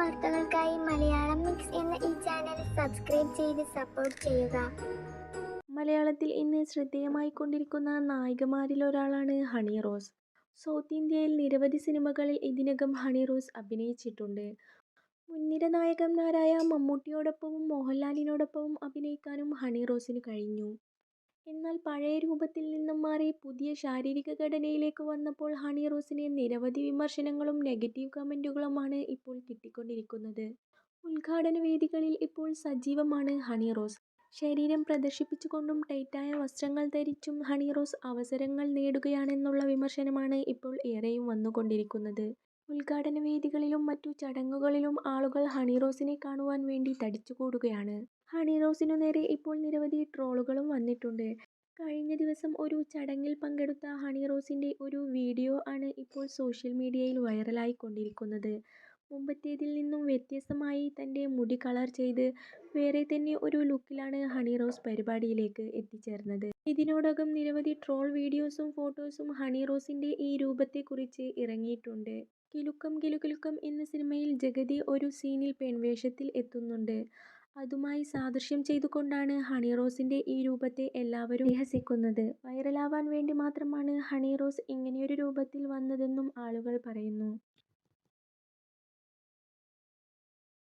വാർത്തകൾക്കായി മലയാളം മിക്സ് എന്ന ഈ ചാനൽ സബ്സ്ക്രൈബ് ചെയ്ത് സപ്പോർട്ട് ചെയ്യുക മലയാളത്തിൽ ഇന്ന് ശ്രദ്ധേയമായി ശ്രദ്ധേയമായിക്കൊണ്ടിരിക്കുന്ന നായികമാരിലൊരാളാണ് ഹണി റോസ്. സൗത്ത് ഇന്ത്യയിൽ നിരവധി സിനിമകളിൽ ഇതിനകം ഹണി റോസ് അഭിനയിച്ചിട്ടുണ്ട്. മുൻനിര നായകന്മാരായ മമ്മൂട്ടിയോടൊപ്പവും മോഹൻലാലിനോടൊപ്പവും അഭിനയിക്കാനും ഹണി റോസിന് കഴിഞ്ഞു. എന്നാൽ പഴയ രൂപത്തിൽ നിന്നും മാറി പുതിയ ശാരീരിക ഘടനയിലേക്ക് വന്നപ്പോൾ ഹണി റോസിനെ നിരവധി വിമർശനങ്ങളും നെഗറ്റീവ് കമന്റുകളുമാണ് ഇപ്പോൾ കിട്ടിക്കൊണ്ടിരിക്കുന്നത്. ഉദ്ഘാടന വേദികളിൽ ഇപ്പോൾ സജീവമാണ് ഹണി റോസ്. ശരീരം പ്രദർശിപ്പിച്ചുകൊണ്ടും ടൈറ്റായ വസ്ത്രങ്ങൾ ധരിച്ചും ഹണി റോസ് അവസരങ്ങൾ നേടുകയാണെന്നുള്ള വിമർശനമാണ് ഇപ്പോൾ ഏറെയും വന്നുകൊണ്ടിരിക്കുന്നത്. ഉദ്ഘാടന വേദികളിലും മറ്റു ചടങ്ങുകളിലും ആളുകൾ ഹണി റോസിനെ കാണുവാൻ വേണ്ടി തടിച്ചുകൂടുകയാണ്. ഹണി റോസിനു നേരെ ഇപ്പോൾ നിരവധി ട്രോളുകളും വന്നിട്ടുണ്ട്. കഴിഞ്ഞ ദിവസം ഒരു ചടങ്ങിൽ പങ്കെടുത്ത ഹണി റോസിന്റെ ഒരു വീഡിയോ ആണ് ഇപ്പോൾ സോഷ്യൽ മീഡിയയിൽ വൈറലായിക്കൊണ്ടിരിക്കുന്നത്. മുമ്പത്തേതിൽ നിന്നും വ്യത്യസ്തമായി തന്റെ മുടി കളർ ചെയ്ത് വേറെ തന്നെ ഒരു ലുക്കിലാണ് ഹണി റോസ് പരിപാടിയിലേക്ക് എത്തിച്ചേർന്നത്. ഇതിനോടകം നിരവധി ട്രോൾ വീഡിയോസും ഫോട്ടോസും ഹണി റോസിന്റെ ഈ രൂപത്തെക്കുറിച്ച് ഇറങ്ങിയിട്ടുണ്ട്. കിലുക്കം കിലുകിലുക്കം എന്ന സിനിമയിൽ ജഗതി ഒരു സീനിൽ പെൺവേഷത്തിൽ എത്തുന്നുണ്ട്. അതുമായി സാദൃശ്യം ചെയ്തുകൊണ്ടാണ് ഹണി റോസിന്റെ ഈ രൂപത്തെ എല്ലാവരും രഹസിക്കുന്നത് വൈറലാവാൻ വേണ്ടി മാത്രമാണ് ഹണി റോസ് ഇങ്ങനെയൊരു രൂപത്തിൽ വന്നതെന്നും ആളുകൾ പറയുന്നു.